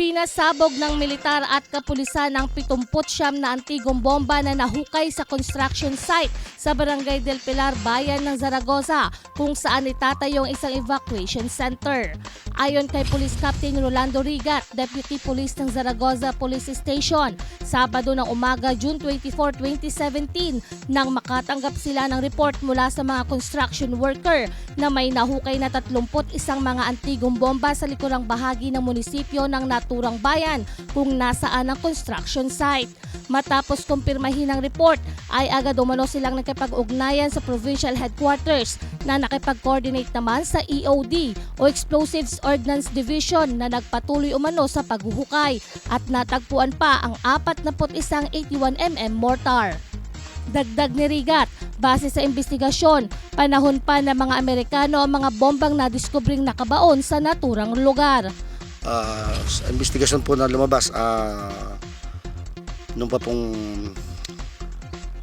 Pinasabog ng militar at kapulisan ng 70 na antigong bomba na nahukay sa construction site sa Barangay del Pilar, Bayan ng Zaragoza, kung saan itatayong isang evacuation center. Ayon kay Police Captain Rolando Rigat, Deputy Police ng Zaragoza Police Station, Sabado ng umaga, June 24, 2017, nang makatanggap sila ng report mula sa mga construction worker na may nahukay na 31 mga antigong bomba sa likurang bahagi ng munisipyo ng naturang bayan kung nasaan ang construction site. Matapos kumpirmahin ang report, ay agad umano silang nakipag-ugnayan sa provincial headquarters na nakipag-coordinate naman sa EOD o Explosives Ordnance Division na nagpatuloy umano sa paghuhukay at natagpuan pa ang 41 81mm mortar. Dagdag ni Rigat, base sa investigasyon, panahon pa ng mga Amerikano ang mga bombang nadiskubring nakabaon sa naturang lugar. Ah, sa investigasyon po na lumabas, ah, nung pa pong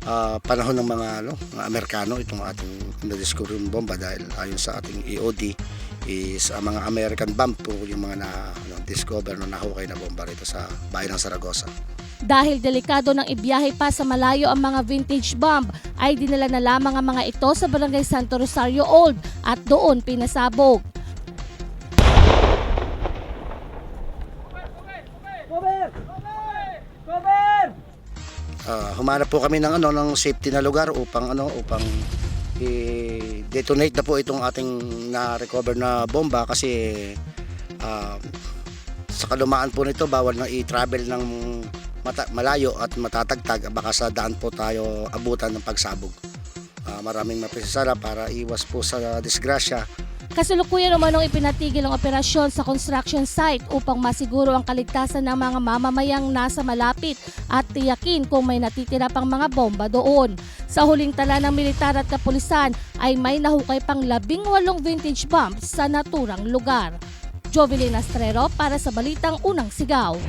ah, panahon ng mga, ano, mga Amerikano, itong ating na-discover yung bomba dahil ayon sa ating EOD is ang mga American bomb po yung mga na, ano, na nahukay na bomba rito sa bayan ng Saragossa. Dahil delikado ng ibiyahe pa sa malayo ang mga vintage bomb, ay dinala na lamang ang mga ito sa Barangay Santo Rosario Old at doon pinasabog. Ah, humanap po kami ng ano ng safety na lugar upang ano upang i-detonate na po itong ating na-recover na bomba kasi ah, sa kalumaan po nito bawal na i-travel ng mata- malayo at matatagtag baka sa daan po tayo abutan ng pagsabog. Ah, maraming mapisasara para iwas po sa disgrasya Kasalukuyan umanong ipinatigil ang operasyon sa construction site upang masiguro ang kaligtasan ng mga mamamayang nasa malapit at tiyakin kung may natitira pang mga bomba doon. Sa huling tala ng militar at kapulisan ay may nahukay pang labing walong vintage bombs sa naturang lugar. Jovelyn Astrero para sa Balitang Unang Sigaw.